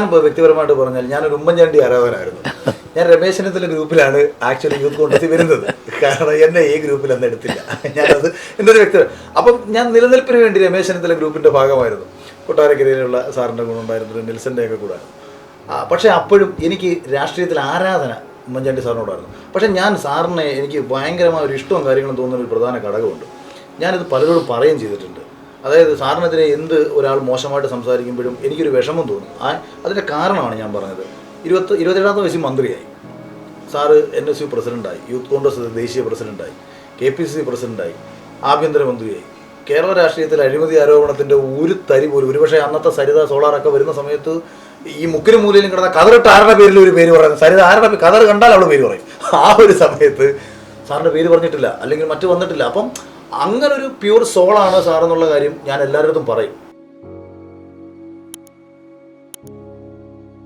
ഞാൻ വ്യക്തിപരമായിട്ട് പറഞ്ഞാൽ ഞാനൊരു ഉമ്മൻചാണ്ടി ആരാധകനായിരുന്നു. ഞാൻ രമേശ് ചെന്നിത്തല ഗ്രൂപ്പിലാണ് ആക്ച്വലി യൂത്ത് കോൺഗ്രസ് വരുന്നത്. കാരണം എന്നെ ഈ ഗ്രൂപ്പിൽ അന്ന് എടുത്തില്ല. ഞാനത് എന്റെ ഒരു വ്യക്തി അപ്പം ഞാൻ നിലനിൽപ്പിന് വേണ്ടി രമേശ് ചെന്നിത്തല ഗ്രൂപ്പിന്റെ ഭാഗമായിരുന്നു. കൊട്ടാരക്കരയിലുള്ള സാറിന്റെ കൂടെ ഉണ്ടായിരുന്നു നെൽസന്റെ ഒക്കെ കൂടെ പക്ഷേ അപ്പോഴും എനിക്ക് രാഷ്ട്രീയത്തിൽ ആരാധന ഉമ്മൻചാണ്ടി സാറിനോടായിരുന്നു. പക്ഷേ ഞാൻ സാറിനെ എനിക്ക് ഭയങ്കരമായ ഒരു ഇഷ്ടവും കാര്യങ്ങളും തോന്നുന്ന ഒരു പ്രധാന ഘടകമുണ്ട്. ഞാനിത് പലരോടും പറയുകയും ചെയ്തിട്ടുണ്ട്. അതായത് സാറിനെതിരെ എന്ത് ഒരാൾ മോശമായിട്ട് സംസാരിക്കുമ്പോഴും എനിക്കൊരു വിഷമം തോന്നും. ആ അതിന്റെ കാരണമാണ് ഞാൻ പറഞ്ഞത്. ഇരുപത്തി ഇരുപത്തേഴാമത്തെ വയസ്സിൽ മന്ത്രിയായി. സാറ് എൻ എസ് യു പ്രസിഡന്റായി യൂത്ത് കോൺഗ്രസ് ദേശീയ പ്രസിഡന്റായി കെ പി സി സി പ്രസിഡന്റായി ആഭ്യന്തരമന്ത്രിയായി. കേരള രാഷ്ട്രീയത്തിൽ അഴിമതി ആരോപണത്തിന്റെ ഒരു തരി പോലും ഒരുപക്ഷെ അന്നത്തെ സരിത സോളാറൊക്കെ വരുന്ന സമയത്ത് ഈ മുക്കിനും മൂലയിലും കിടന്ന കതറിട്ട് ആരുടെ പേരിൽ ഒരു പേര് പറയുന്നത്? സരിത ആരുടെ കതർ കണ്ടാൽ അവൾ പേര് പറയും. ആ ഒരു സമയത്ത് സാറിന്റെ പേര് പറഞ്ഞിട്ടില്ല അല്ലെങ്കിൽ മറ്റു വന്നിട്ടില്ല. അപ്പം അങ്ങനെ ഒരു പ്യൂർ സോളാണ് സാർ എന്നുള്ള കാര്യം ഞാൻ എല്ലാവരുടെ അടുത്തും പറയും.